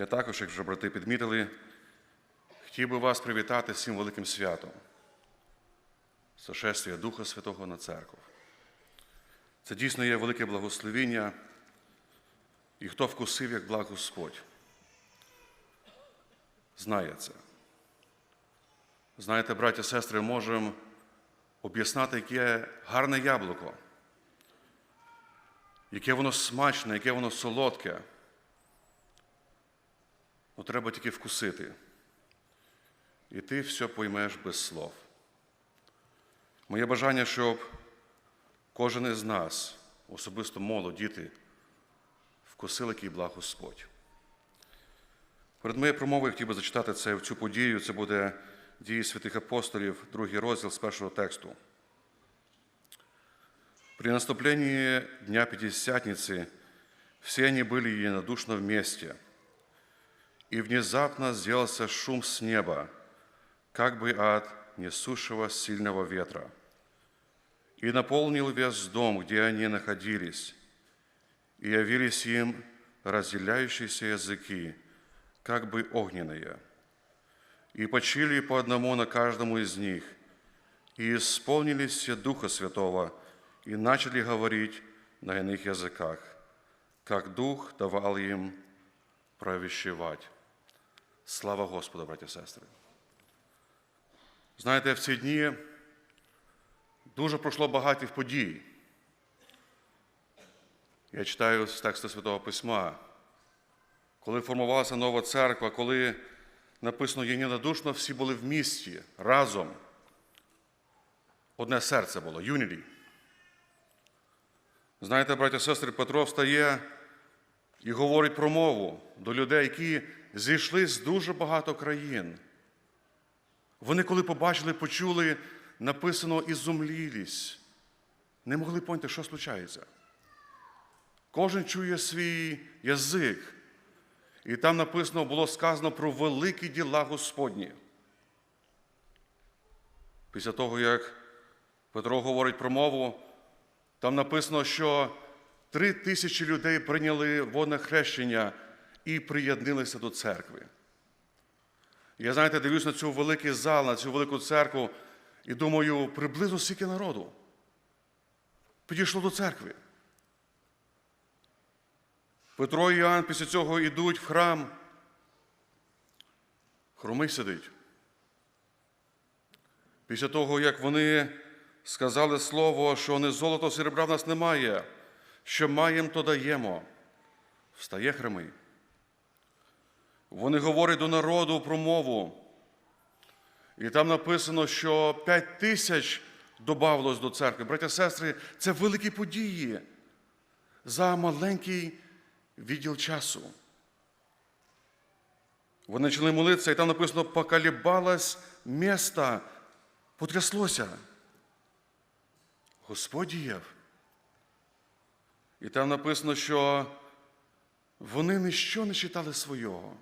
Я також, як вже брати підмітили, хотів би вас привітати з цим великим святом сошествія Духа Святого на церкву. Це дійсно є велике благословіння, і хто вкусив, як благ Господь, знає це. Знаєте, браття, сестри, можемо об'яснати, яке гарне яблуко, яке воно смачне, яке воно солодке. Ну, треба тільки вкусити. І ти все поймеш без слов. Моє бажання, щоб кожен із нас, особисто молодь, діти, вкусили який благ Господь. Перед моєю промовою хотів би зачитати це, в цю подію. Це буде дії святих апостолів, другий розділ з першого тексту. При наступлении Дня Пятидесятницы все они были единодушно вместе, и внезапно сделался шум с неба, как бы от несущего сильного ветра, и наполнил весь дом, где они находились, и явились им разделяющиеся языки, как бы огненные, и почили по одному на каждому из них, и исполнились все Духа Святого, и начали говорить на иных языках, как Дух давал им провіщувати. Слава Господу, браті і сестри. Знаєте, в ці дні дуже пройшло багато подій. Я читаю з тексту Святого Письма, коли формувалася нова церква, коли написано єдинодушно, всі були в місті разом. Одне серце було, юніті. Знаєте, браття і сестри, Петро встає і говорить про мову до людей, які зійшли з дуже багато країн. Вони, коли побачили, почули, написано і зумлілись, не могли поняти, що случається. Кожен чує свій язик. І там написано було сказано про великі діла Господні. Після того, як Петро говорить про мову, там написано, що три тисячі людей прийняли водне хрещення і приєднилися до церкви. Я, знаєте, дивлюсь на цю великий зал, на цю велику церкву і думаю, приблизно скільки народу підійшло до церкви. Петро і Іоанн після цього йдуть в храм. Хромий сидить. Після того, як вони сказали слово, що не золото, серебра в нас немає, що маємо, то даємо. Встає хромий. Вони говорять до народу про мову. І там написано, що п'ять тисяч додавалось до церкви. Браття сестри, це великі події за маленький відділ часу. Вони почали молитися, і там написано, поколебалось місто, потряслося. Господь діяв. І там написано, що вони ніщо не читали свого.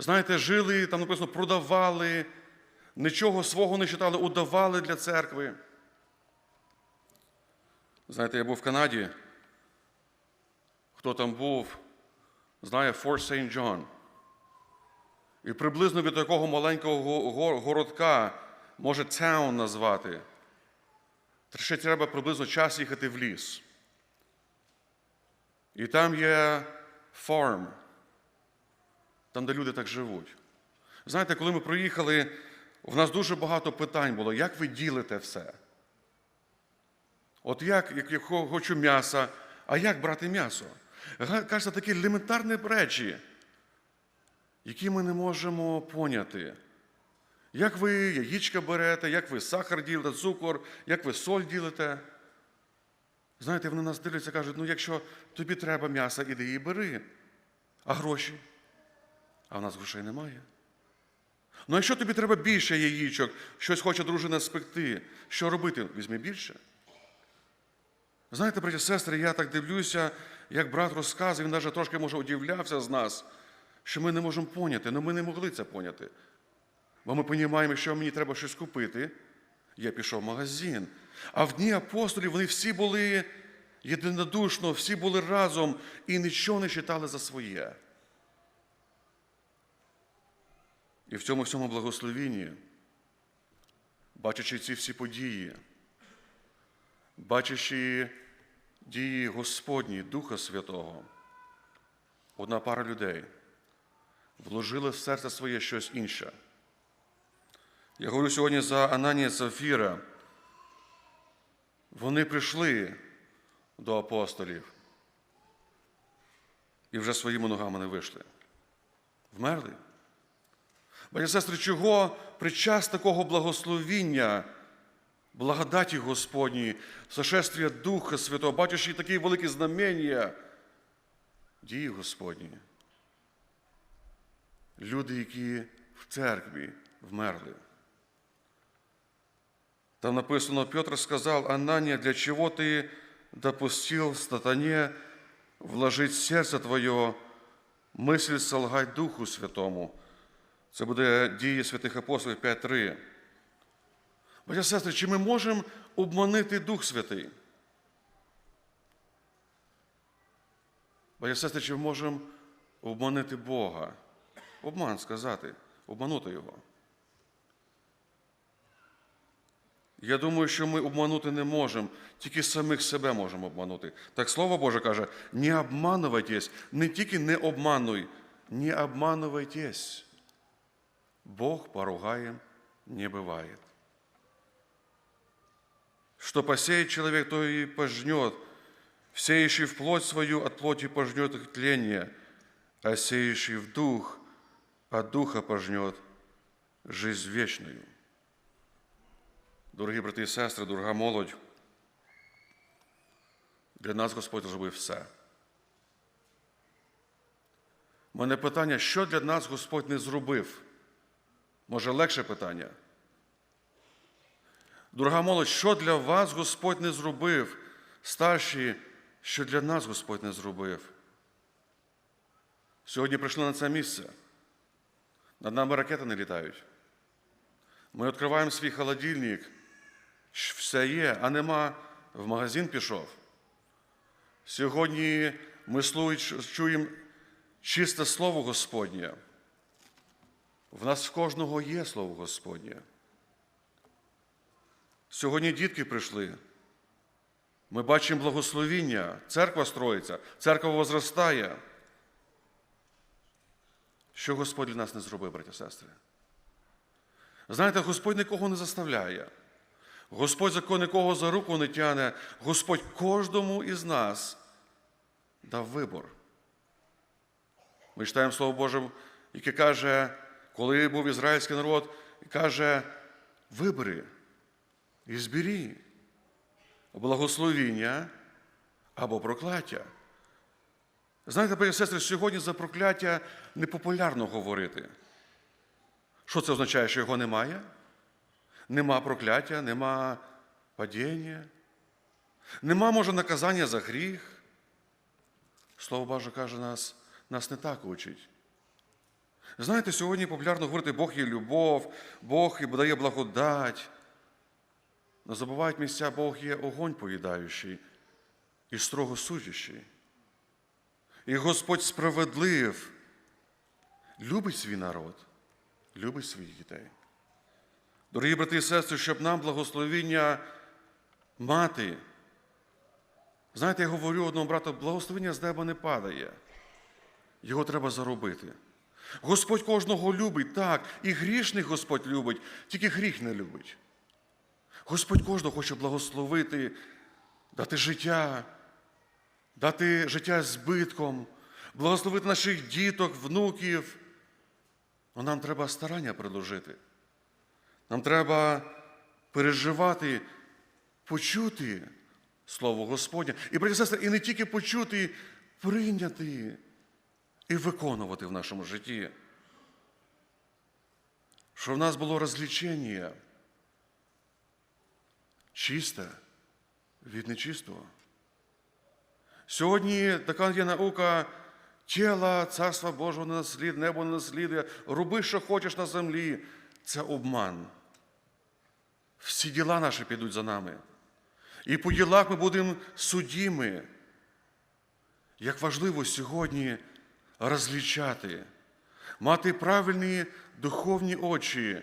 Знаєте, жили, там написано, продавали, нічого свого не читали, удавали для церкви. Знаєте, я був в Канаді. Хто там був, знає Форт Сейнт Джон. І приблизно від такого маленького городка, може таун назвати, ще треба приблизно час їхати в ліс. І там є фарм, там, де люди так живуть. Знаєте, коли ми приїхали, в нас дуже багато питань було, як ви ділите все? От як, як хочу м'яса, а як брати м'ясо? Кажете, такі елементарні речі, які ми не можемо поняти. Як ви яєчка берете, як ви сахар ділите, цукор, як ви соль ділите. Знаєте, вони нас дивляться, кажуть, ну якщо тобі треба м'ясо, іди і бери. А гроші? А в нас грошей немає. Ну, якщо тобі треба більше яєчок, щось хоче дружина спекти, що робити? Візьми більше. Знаєте, браті сестри, я так дивлюся, як брат розказує, він навіть трошки може удивлявся з нас, що ми не можемо поняти, але ми не могли це поняти. Бо ми розуміємо, що мені треба щось купити. Я пішов в магазин. А в дні апостолів вони всі були єдинодушно, всі були разом і нічого не читали за своє. І в цьому всьому благословінні, бачачи ці всі події, бачачи дії Господні, Духа Святого, одна пара людей вложила в серце своє щось інше. Я говорю сьогодні за Ананія Сафіра. Вони прийшли до апостолів і вже своїми ногами не вийшли. Вмерли. І сестри, чого при час такого благословіння, благодаті Господній, сошествия Духа Святого, бачиш і такі великі знамення, дії Господні. Люди, які в церкві вмерли. Там написано, Петр сказал, Анания, для чего ты допустил сатане вложить серце твоє мисль солгать Духу Святому. Це буде дії святих апостолів 5.3. Батья сестри, чи ми можемо обманити Дух Святий? Батья сестри, чи ми можемо обманити Бога? Обман сказати, обманути Його. Я думаю, що ми обманути не можемо, тільки самих себе можемо обманути. Так Слово Боже каже, не обманувайтесь, не тільки не обмануй, не обманувайтесь. Бог поругаем не бывает. Что посеет человек, то и пожнет. Сеющий в плоть свою от плоти пожнет их тление, а сеющий в дух от духа пожнет жизнь вечную. Дорогі брати і сестри, дорога молодь, для нас Господь зробив все. У мене питання, що для нас Господь не зробив? Може, легше питання? Дорога молодь, що для вас Господь не зробив? Старші, що для нас Господь не зробив? Сьогодні прийшли на це місце. Над нами ракети не літають. Ми відкриваємо свій холодильник, все є, а нема, в магазин пішов. Сьогодні ми чуємо чисте Слово Господнє. В нас в кожного є Слово Господнє. Сьогодні дітки прийшли. Ми бачимо благословіння, церква строїться, церква возростає. Що Господь для нас не зробив, браті сестри? Знаєте, Господь нікого не заставляє. Господь закон нікого за руку не тяне. Господь кожному із нас дав вибор. Ми читаємо Слово Боже, яке каже, коли був ізраїльський народ, каже, вибери і збері благословіння або прокляття. Знаєте, пані сестри, сьогодні за прокляття непопулярно говорити. Що це означає, що його немає? Нема прокляття, нема падіння, нема, може, наказання за гріх. Слово Боже каже, нас, нас не так учить. Знаєте, сьогодні популярно говорити, Бог є любов, Бог і дає благодать. Не забувають місця, Бог є огонь поїдаючий і строго судящий. І Господь справедлив, любить свій народ, любить своїх дітей. Дорогі брати і сестри, щоб нам благословіння мати. Знаєте, я говорю одному брату, благословення з неба не падає. Його треба заробити. Господь кожного любить, так, і грішних Господь любить, тільки гріх не любить. Господь кожного хоче благословити, дати життя, дати життя збитком, благословити наших діток, внуків. Но нам треба старання приложити. Нам треба переживати, почути Слово Господнє. І, браті і сестри, і не тільки почути, прийняти і виконувати в нашому житті. Що в нас було розлічення чисте від нечистого. Сьогодні така є наука тіла Царства Божого не наслідує, небо не наслідує, роби, що хочеш на землі. Це обман. Всі діла наші підуть за нами. І по ділах ми будемо судіми. Як важливо сьогодні розлічати. мати правильні духовні очі.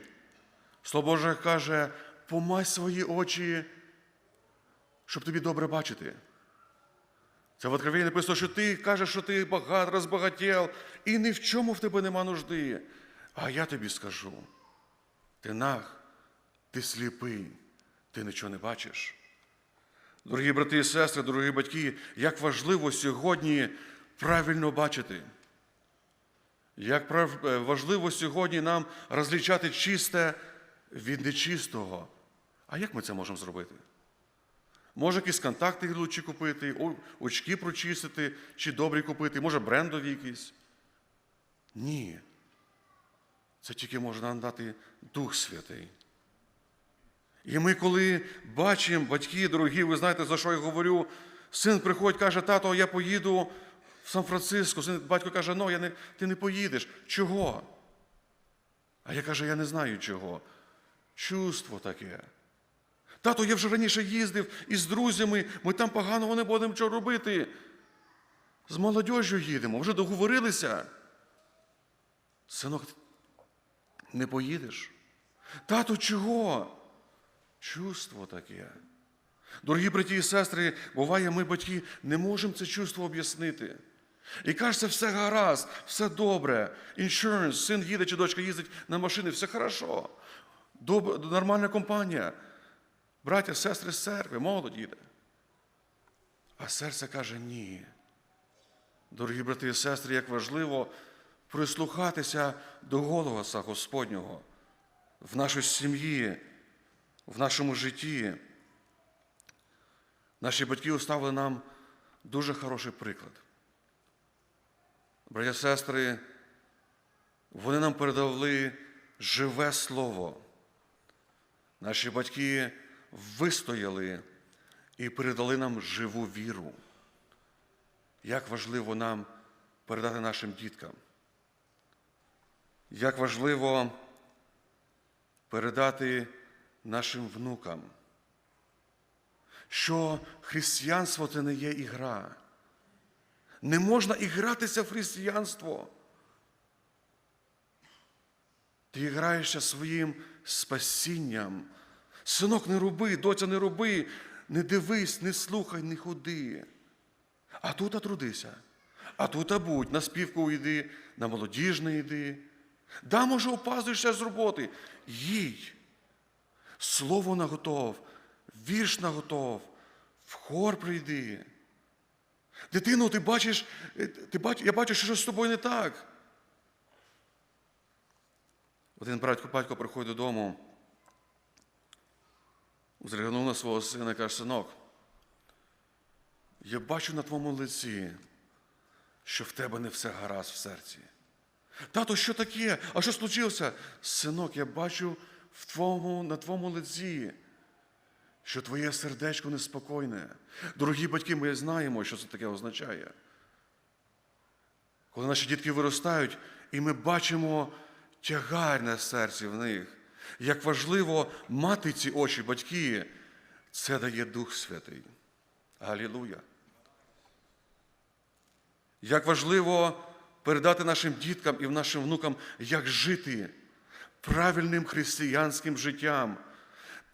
Слово Боже каже, помай свої очі, щоб тобі добре бачити. Це в Откровенні написано, що ти кажеш, що ти багат, розбагатів, і ні в чому в тебе нема нужди. А я тобі скажу: ти наг, ти сліпий, ти нічого не бачиш. Дорогі брати і сестри, дорогі батьки, як важливо сьогодні правильно бачити. Як е, важливо сьогодні нам розлічати чисте від нечистого. А як ми це можемо зробити? Може, якісь контакти лучі купити, очки прочистити, чи добрі купити, може брендові якісь. Ні. Це тільки може нам дати Дух Святий. І ми, коли бачимо, батьки, дорогі, ви знаєте, за що я говорю, син приходить, каже, тато, я поїду в Сан-Франциско. Син, батько каже, ну, я не, ти не поїдеш. Чого? А я кажу, я не знаю чого. Чувство таке. Тато, я вже раніше їздив із друзями, ми там поганого не будемо чого робити. З молодежю їдемо, вже договорилися. Синок, не поїдеш. Тато, чого? Чувство таке. Дорогі браті і сестри, буває, ми, батьки, не можемо це чувство об'яснити. І кажеться, все гаразд, все добре. Іншуренс, син їде чи дочка їздить на машині, все хорошо. Доб... Нормальна компанія. Браття, сестри з церкви, молодь їде. А серце каже ні. Дорогі брати і сестри, як важливо прислухатися до голоса Господнього в нашій сім'ї, в нашому житті. Наші батьки оставили нам дуже хороший приклад. Браття сестри, вони нам передали живе слово. Наші батьки вистояли і передали нам живу віру. Як важливо нам передати нашим діткам. Як важливо передати нашим внукам, що християнство це не є ігра. Не можна ігратися в християнство. Ти граєшся своїм спасінням. Синок, не роби, доця, не роби, не дивись, не слухай, не ходи. А тут трудися. А тут будь, на співку йди, на молодіжне йди. Да, може, опаздуєшся з роботи. Їдь. Слово наготов, вірш наготов, в хор прийди. Дитино, ти бачиш, е, ти бач, я бачу, що щось з тобою не так. Один батько, батько приходить додому, зреагнув на свого сина і каже, синок, я бачу на твоєму лиці, що в тебе не все гаразд в серці. Тато, що таке? А що случилося? Синок, я бачу в твоєму, на твоєму лиці, що твоє сердечко неспокійне. Дорогі батьки, ми знаємо, що це таке означає. Коли наші дітки виростають, і ми бачимо тягар на серці в них, як важливо мати ці очі, батьки, це дає Дух Святий. Галілуя! Як важливо передати нашим діткам і нашим внукам, як жити правильним християнським життям,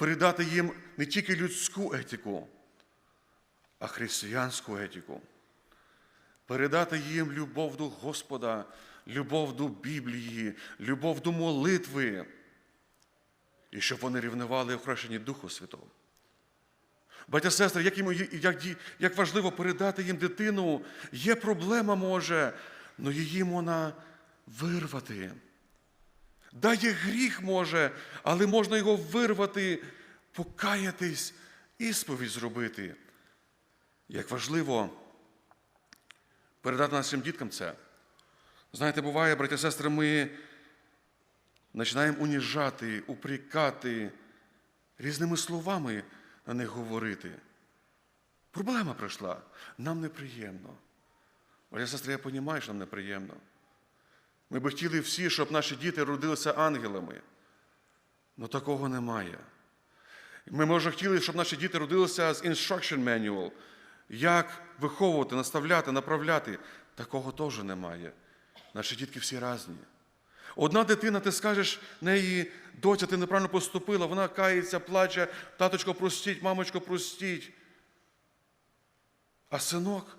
передати їм не тільки людську етику, а християнську етику, передати їм любов до Господа, любов до Біблії, любов до молитви, і щоб вони рівнували охрещені Духу Святого. Батя сестри, як, їм, як, як важливо передати їм дитину, є проблема може, але її можна вирвати. Да, є гріх може, але можна його вирвати, покаятись, ісповідь зробити. Як важливо передати нашим діткам це. Знаєте, буває, браття і сестри, ми починаємо уніжати, упрекати, різними словами на них говорити. Проблема прийшла, нам неприємно. Браття сестри, я розумію, що нам неприємно. Ми би хотіли всі, щоб наші діти родилися ангелами. але такого немає. Ми, може, хотіли, щоб наші діти родилися з instruction manual, як виховувати, наставляти, направляти. Такого теж немає. Наші дітки всі різні. Одна дитина, ти скажеш неї, доця, ти неправильно поступила, вона кається, плаче, таточко, простіть, мамочко, простіть. А синок,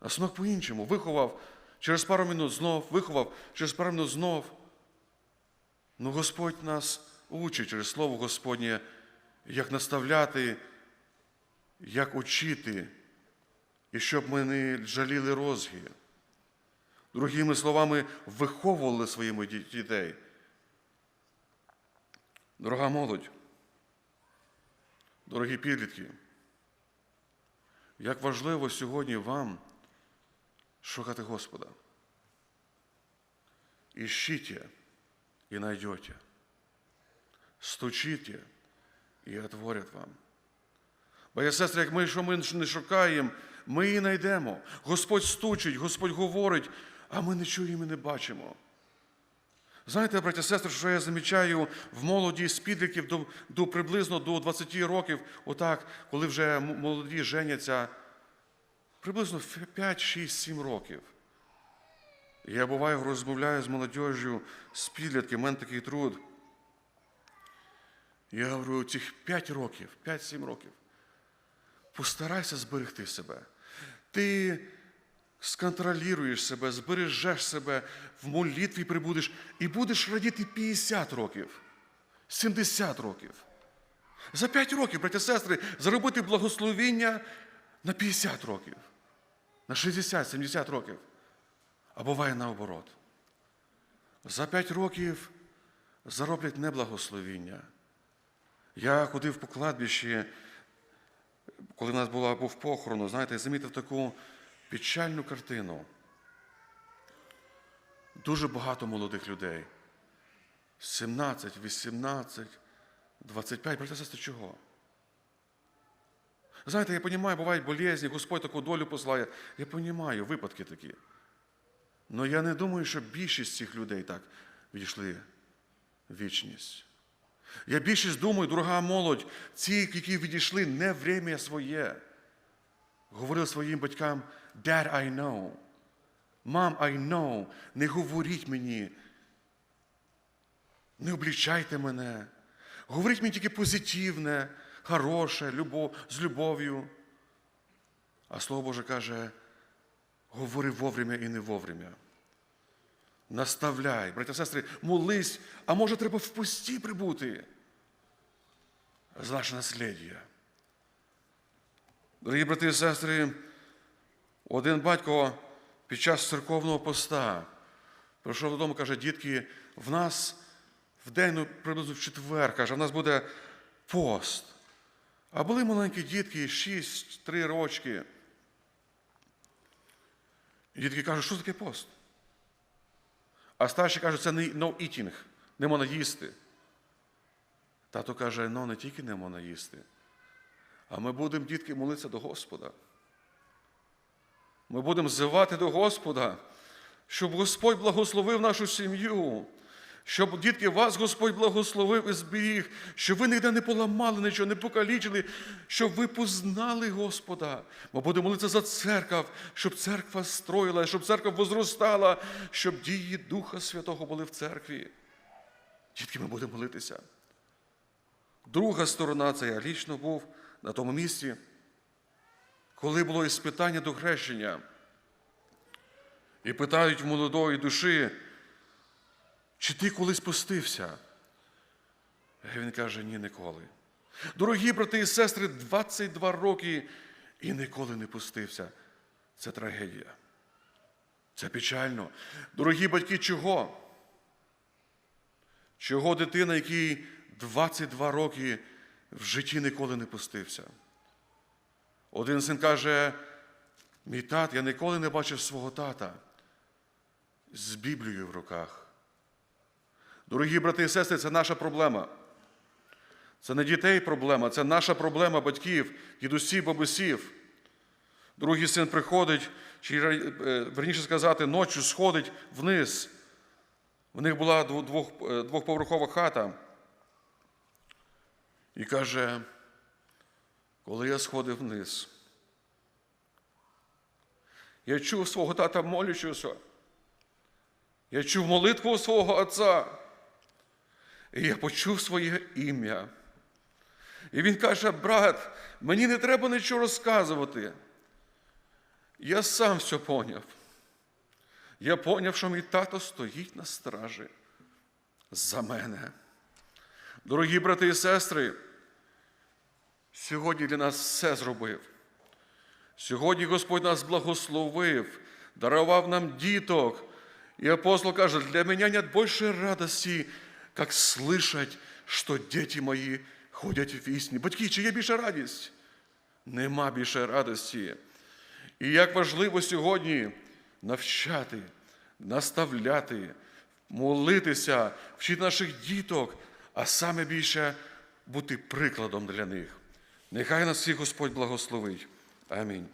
а синок по-іншому виховав через пару минут знов, виховав через пару минут знов. Ну, Господь нас учить через Слово Господнє, як наставляти, як учити, і щоб ми не жаліли розги. Другими словами, виховували своїми дітей. Дорога молодь, дорогі підлітки, як важливо сьогодні вам шукати Господа. Ищите и найдете. Стучите і отворять вам. Бо сестри, як ми, що ми не шукаємо, ми її знайдемо. Господь стучить, Господь говорить, а ми не чуємо і не бачимо. Знаєте, браття сестри, що я замічаю в молоді з підлітків до, до приблизно до 20 років, отак, коли вже молоді женяться, приблизно 5, 6, 7 років. Я буваю, розмовляю з молодіжю, з підлітками, в мене такий труд. Я говорю, цих 5 років, 5-7 років, постарайся зберегти себе. Ти сконтролюєш себе, збережеш себе, в молитві прибудеш і будеш радіти 50 років, 70 років. За 5 років, браття сестри, заробити благословіння на 50 років, на 60-70 років. А буває наоборот. За 5 років зароблять неблагословіння. Я ходив по кладбищі, коли в нас була, був похорон, знаєте, замітив таку печальну картину. Дуже багато молодих людей. 17, 18, 25. Браття сестри, чого? Знаєте, я розумію, бувають болезні, Господь таку долю посилає. Я розумію, випадки такі. Але я не думаю, що більшість цих людей так відійшли в вічність. Я більшість думаю, дорога молодь, ці, які відійшли не время своє, говорили своїм батькам, Dad, I know. Mom, I know. Не говоріть мені. Не облічайте мене. Говоріть мені тільки позитивне, хороше, любов, з любов'ю. А Слово Боже каже, говори вовремя і не вовремя. Наставляй, браття сестри, молись, а може треба в пості прибути за наше наслідя. Дорогі брати і сестри, один батько під час церковного поста прийшов додому, каже, дітки, в нас в день, ну, приблизно в четвер, каже, в нас буде пост. А були маленькі дітки, 6-3 рочки. І дітки кажуть, що таке пост? А старші кажуть, це не no eating, не можна їсти. Тато каже, ну не тільки не можна їсти, а ми будемо, дітки, молитися до Господа. Ми будемо зивати до Господа, щоб Господь благословив нашу сім'ю, щоб, дітки, вас Господь благословив і зберіг, щоб ви ніде не поламали нічого, не покалічили, щоб ви познали Господа. Ми будемо молитися за церкву, щоб церква строїла, щоб церква возростала, щоб дії Духа Святого були в церкві. Дітки, ми будемо молитися. Друга сторона це я лічно був на тому місці, коли було іспитання до хрещення. І питають молодої душі, чи ти колись постився? І він каже, ні, ніколи. Дорогі брати і сестри, 22 роки і ніколи не пустився. Це трагедія. Це печально. Дорогі батьки, чого? Чого дитина, який 22 роки в житті ніколи не пустився? Один син каже, мій тат, я ніколи не бачив свого тата з Біблією в руках. Дорогі брати і сестри, це наша проблема. Це не дітей проблема, це наша проблема батьків, дідусів, бабусів. Другий син приходить, чи е, верніше сказати, ночі сходить вниз. В них була двох, е, двохповерхова хата. І каже, коли я сходив вниз, я чув свого тата молючого, Я чув молитву свого Отця. І я почув своє ім'я. І він каже, брат, мені не треба нічого розказувати. Я сам все поняв. Я поняв, що мій тато стоїть на стражі за мене. Дорогі брати і сестри, сьогодні для нас все зробив. Сьогодні Господь нас благословив, дарував нам діток. И апостол каже, для меня нет большей радости, как слышать, що діти мої ходять в істині. Батьки, чи є більша радість? Нема більше радості. І як важливо сьогодні навчати, наставляти, молитися, вчити наших діток, а саме більше бути прикладом для них. Нехай нас всіх Господь благословить. Амінь.